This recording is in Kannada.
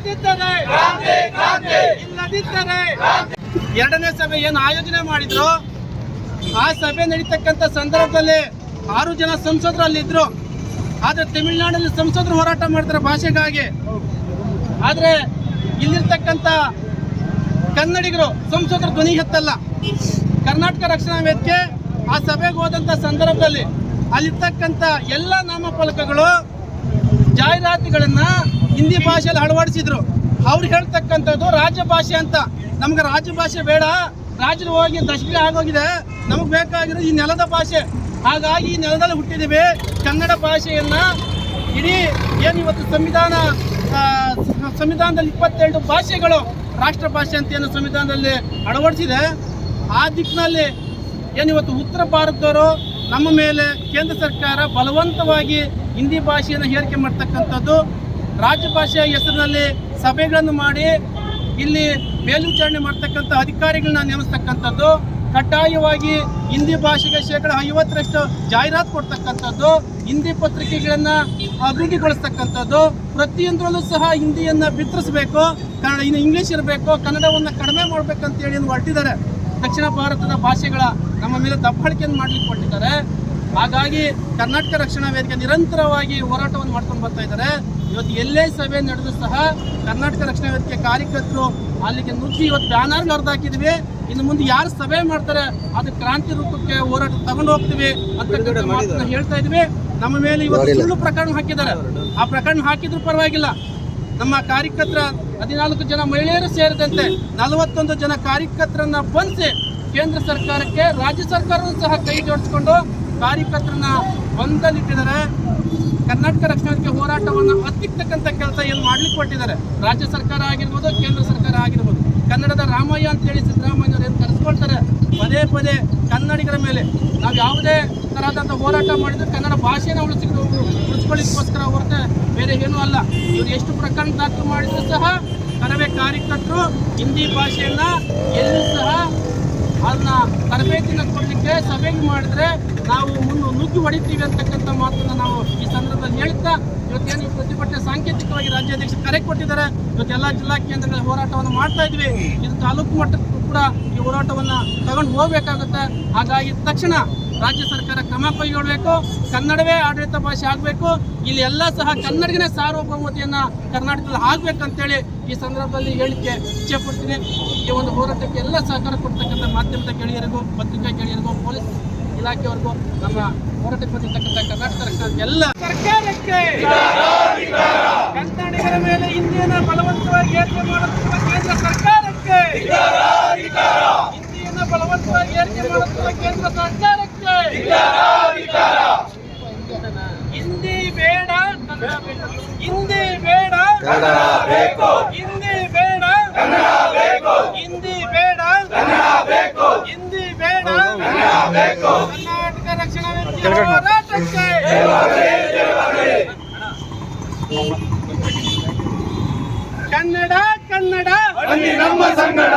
ಇಲ್ಲದಿದ್ದರೆ ಇಲ್ಲದಿದ್ದರೆ ಎರಡನೇ ಸಭೆ ಏನು ಆಯೋಜನೆ ಮಾಡಿದ್ರು ಆ ಸಭೆ ನಡೀತಕ್ಕಂಥ ಸಂದರ್ಭದಲ್ಲಿ ಆರು ಜನ ಸಂಸದರು ಆದರೆ ಆದ್ರೆ ತಮಿಳುನಾಡಲ್ಲಿ ಸಂಸದರು ಹೋರಾಟ ಮಾಡ್ತಾರೆ ಭಾಷೆಗಾಗಿ. ಆದ್ರೆ ಇಲ್ಲಿರ್ತಕ್ಕಂಥ ಕನ್ನಡಿಗರು ಸಂಸದರು ಧ್ವನಿ ಹೆತ್ತಲ್ಲ ಕರ್ನಾಟಕ ರಕ್ಷಣಾ ವೇದಿಕೆ ಆ ಸಭೆಗೆ ಹೋದಂಥ ಸಂದರ್ಭದಲ್ಲಿ ಅಲ್ಲಿರ್ತಕ್ಕಂಥ ಎಲ್ಲ ನಾಮಫಲಕಗಳು ಜಾಹೀರಾತುಗಳನ್ನ ಹಿಂದಿ ಭಾಷೆಯಲ್ಲಿ ಅಳವಡಿಸಿದ್ರು. ಅವ್ರು ಹೇಳ್ತಕ್ಕಂಥದ್ದು ರಾಜ್ಯ ಭಾಷೆ ಅಂತ. ನಮ್ಗೆ ರಾಜ್ಯ ಭಾಷೆ ಬೇಡ. ರಾಜ್ಯರು ಹೋಗಿ ದಶಕ ಆಗೋಗಿದೆ. ನಮಗೆ ಬೇಕಾಗಿರೋ ಈ ನೆಲದ ಭಾಷೆ. ಹಾಗಾಗಿ ಈ ನೆಲದಲ್ಲಿ ಹುಟ್ಟಿದ್ದೀವಿ ಕನ್ನಡ ಭಾಷೆಯನ್ನ ಇಡೀ ಏನು ಇವತ್ತು ಸಂವಿಧಾನ ಸಂವಿಧಾನದಲ್ಲಿ ಇಪ್ಪತ್ತೆರಡು ಭಾಷೆಗಳು ರಾಷ್ಟ್ರ ಭಾಷೆ ಅಂತ ಏನು ಸಂವಿಧಾನದಲ್ಲಿ ಅಳವಡಿಸಿದೆ. ಆ ದಿಕ್ಕಿನಲ್ಲಿ ಏನು ಇವತ್ತು ಉತ್ತರ ಭಾರತದವರು ನಮ್ಮ ಮೇಲೆ ಕೇಂದ್ರ ಸರ್ಕಾರ ಬಲವಂತವಾಗಿ ಹಿಂದಿ ಭಾಷೆಯನ್ನು ಹೇರಿಕೆ ಮಾಡ್ತಕ್ಕಂಥದ್ದು ರಾಜ್ಯ ಭಾಷೆಯ ಹೆಸರಿನಲ್ಲಿ ಸಭೆಗಳನ್ನು ಮಾಡಿ ಇಲ್ಲಿ ಮೇಲ್ವಿಚಾರಣೆ ಮಾಡ್ತಕ್ಕಂಥ ಅಧಿಕಾರಿಗಳನ್ನ ನೇಮಿಸ್ತಕ್ಕಂಥದ್ದು, ಕಡ್ಡಾಯವಾಗಿ ಹಿಂದಿ ಭಾಷೆಗೆ ಶೇಕಡ ಐವತ್ತರಷ್ಟು ಜಾಹೀರಾತು ಕೊಡ್ತಕ್ಕಂಥದ್ದು, ಹಿಂದಿ ಪತ್ರಿಕೆಗಳನ್ನು ಅಭಿವೃದ್ಧಿಗೊಳಿಸ್ತಕ್ಕಂಥದ್ದು, ಪ್ರತಿಯೊಂದರಲ್ಲೂ ಸಹ ಹಿಂದಿಯನ್ನ ಬಿತ್ತರಿಸಬೇಕು, ಕನ್ನಡ ಇನ್ನು ಇಂಗ್ಲಿಷ್ ಇರಬೇಕು, ಕನ್ನಡವನ್ನು ಕಡಿಮೆ ಮಾಡಬೇಕಂತೇಳಿ ಹೊರಟಿದ್ದಾರೆ. ದಕ್ಷಿಣ ಭಾರತದ ಭಾಷೆಗಳ ನಮ್ಮ ಮೇಲೆ ದಬ್ಬಾಳಿಕೆಯನ್ನು ಮಾಡಲಿಕ್ಕೆ ಹೊರಟಿದ್ದಾರೆ. ಹಾಗಾಗಿ ಕರ್ನಾಟಕ ರಕ್ಷಣಾ ವೇದಿಕೆ ನಿರಂತರವಾಗಿ ಹೋರಾಟವನ್ನು ಮಾಡ್ಕೊಂಡು ಬರ್ತಾ ಇದ್ದಾರೆ. ಇವತ್ತು ಎಲ್ಲೇ ಸಭೆ ನಡೆದು ಸಹ ಕರ್ನಾಟಕ ರಕ್ಷಣಾ ವೇದಿಕೆ ಕಾರ್ಯಕರ್ತರು ಅಲ್ಲಿಗೆ ನುಗ್ಗಿ ಇವತ್ತು ಬ್ಯಾನರ್ ಹರಿದು ಹಾಕಿದ್ವಿ. ಇನ್ನು ಮುಂದೆ ಯಾರು ಸಭೆ ಮಾಡ್ತಾರೆ ಅದು ಕ್ರಾಂತಿ ರೂಪಕ್ಕೆ ಹೋರಾಟ ತಗೊಂಡು ಹೋಗ್ತೀವಿ ಅಂತ ಮಾತನ್ನ ಹೇಳ್ತಾ ಇದ್ವಿ ನಮ್ಮ ಮೇಲೆ ಇವತ್ತು ಸುಳ್ಳು ಪ್ರಕರಣ ಹಾಕಿದ್ದಾರೆ. ಆ ಪ್ರಕರಣ ಹಾಕಿದ್ರು ಪರವಾಗಿಲ್ಲ. ನಮ್ಮ ಕಾರ್ಯಕರ್ತರ ಹದಿನಾಲ್ಕು ಜನ ಮಹಿಳೆಯರು ಸೇರಿದಂತೆ ನಲವತ್ತೊಂದು ಜನ ಕಾರ್ಯಕರ್ತರನ್ನ ಬಂಧಿಸಿ ಕೇಂದ್ರ ಸರ್ಕಾರಕ್ಕೆ ರಾಜ್ಯ ಸರ್ಕಾರವೂ ಸಹ ಕೈ ಜೋಡಿಸಿಕೊಂಡು ಕಾರ್ಯಕರ್ತರನ್ನ ಬಂದಲ್ಲಿಟ್ಟಿದ್ದಾರೆ ಕರ್ನಾಟಕ ರಕ್ಷಣೆ ಹೋರಾಟವನ್ನು ಹತ್ತಿಕ್ಕತಕ್ಕಂಥ ಕೆಲಸ ಏನು ಮಾಡ್ಲಿಕ್ಕೆ ಕೊಟ್ಟಿದ್ದಾರೆ ರಾಜ್ಯ ಸರ್ಕಾರ ಆಗಿರ್ಬೋದು, ಕೇಂದ್ರ ಸರ್ಕಾರ ಆಗಿರ್ಬೋದು. ಕನ್ನಡದ ರಾಮಯ್ಯ ಅಂತೇಳಿ ಸಿದ್ದರಾಮಯ್ಯವ್ರು ಏನು ಕರೆಸ್ಕೊಳ್ತಾರೆ? ಪದೇ ಪದೇ ಕನ್ನಡಿಗರ ಮೇಲೆ. ನಾವು ಯಾವುದೇ ಥರದಂಥ ಹೋರಾಟ ಮಾಡಿದ್ರು ಕನ್ನಡ ಭಾಷೆನ ಉಳಿಸಿಕೊಂಡು ಉಳಿಸ್ಕೊಳ್ಳಿಕ್ಕೋಸ್ಕರ ಹೊರತೆ ಬೇರೆ ಏನೂ ಅಲ್ಲ. ಇವರು ಎಷ್ಟು ಪ್ರಕರಣ ದಾಖಲು ಮಾಡಿದ್ರು ಸಹ ಕರವೇ ಕಾರ್ಯಕರ್ತರು ಹಿಂದಿ ಭಾಷೆಯನ್ನ ಎಲ್ಲೂ ತರಬೇತಿನ ಕೊಡಲಿಕ್ಕೆ ಸಭೆಗೆ ಮಾಡಿದ್ರೆ ನಾವು ಮುನ್ನು ನುಗ್ಗಿ ಹೊಡಿತೀವಿ ಅಂತಕ್ಕಂಥ ಮಾತನ್ನು ನಾವು ಈ ಸಂದರ್ಭದಲ್ಲಿ ಹೇಳ್ತಾ, ಇವತ್ತೇನು ಈ ಪ್ರತಿಭಟನೆ ಸಾಂಕೇತಿಕವಾಗಿ ರಾಜ್ಯಾಧ್ಯಕ್ಷ ಕರೆ ಕೊಟ್ಟಿದ್ದಾರೆ, ಇವತ್ತು ಎಲ್ಲ ಜಿಲ್ಲಾ ಕೇಂದ್ರಗಳ ಹೋರಾಟವನ್ನು ಮಾಡ್ತಾ ಇದ್ವಿ. ಇದು ತಾಲೂಕು ಮಟ್ಟಕ್ಕೂ ಕೂಡ ಈ ಹೋರಾಟವನ್ನು ತಗೊಂಡು ಹೋಗಬೇಕಾಗುತ್ತೆ. ಹಾಗಾಗಿ ತಕ್ಷಣ ರಾಜ್ಯ ಸರ್ಕಾರ ಕ್ರಮ ಕೈಗೊಳ್ಳಬೇಕು, ಕನ್ನಡವೇ ಆಡಳಿತ ಭಾಷೆ ಆಗಬೇಕು, ಇಲ್ಲಿ ಎಲ್ಲ ಸಹ ಕನ್ನಡಿಗನೇ ಸಾರ್ವಭೌಮತೆಯನ್ನು ಕರ್ನಾಟಕದಲ್ಲಿ ಆಗ್ಬೇಕಂತೇಳಿ ಈ ಸಂದರ್ಭದಲ್ಲಿ ಹೇಳಿಕೆ ಇಚ್ಛೆ ಪಡ್ತೀನಿ ಈ ಒಂದು ಹೋರಾಟಕ್ಕೆ ಎಲ್ಲ ಸಹಕಾರ ಕೊಡ್ತಕ್ಕಂಥ ಮಾಧ್ಯಮದ ಗೆಳೆಯರಿಗೂ, ಪತ್ರಿಕಾ ಗೆಳೆಯರಿಗೂ, ಪೊಲೀಸ್ ಇಲಾಖೆವರೆಗೂ ನಮ್ಮ ಹೋರಾಟಕ್ಕೆ ಬಂದಿರ್ತಕ್ಕಂಥ ಕರ್ನಾಟಕ ಸರ್ಕಾರ ಎಲ್ಲ ಸರ್ಕಾರಕ್ಕೆ ಕನ್ನಡಿಗರ ಮೇಲೆ ಹಿಂದಿಯನ್ನ ಬಲವಂತವಾಗಿ ಏರಿಕೆ ಮಾಡುತ್ತಿರುವ ಕೇಂದ್ರ ಸರ್ಕಾರಕ್ಕೆ ಹಿಂದಿಯನ್ನ ಬಲವಂತವಾಗಿ ಏರಿಕೆ ಮಾಡುತ್ತಿರುವ ಕೇಂದ್ರ ಸರ್ಕಾರಕ್ಕೆ ಹಿಂದಿ ಬೇಡ ಕನ್ನಡ ಬೇಡ ಹಿಂದಿ ಬೇಡ ಕನ್ನಡ ಬೇಕು ಹಿಂದಿ ಬೇಡ ಕನ್ನಡ ಬೇಕು ಹಿಂದಿ ಬೇಡ ಕನ್ನಡ ಬೇಕು ಹಿಂದಿ ಬೇಡ ಕನ್ನಡ ಬೇಕು ಕರ್ನಾಟಕ ರಕ್ಷಣಾ ವೇದಿಕೆ ಹೋರಾಟಕ್ಕೆ ಕನ್ನಡ ಕನ್ನಡ. ಬನ್ನಿ ನಮ್ಮ ಸಂಗಡ.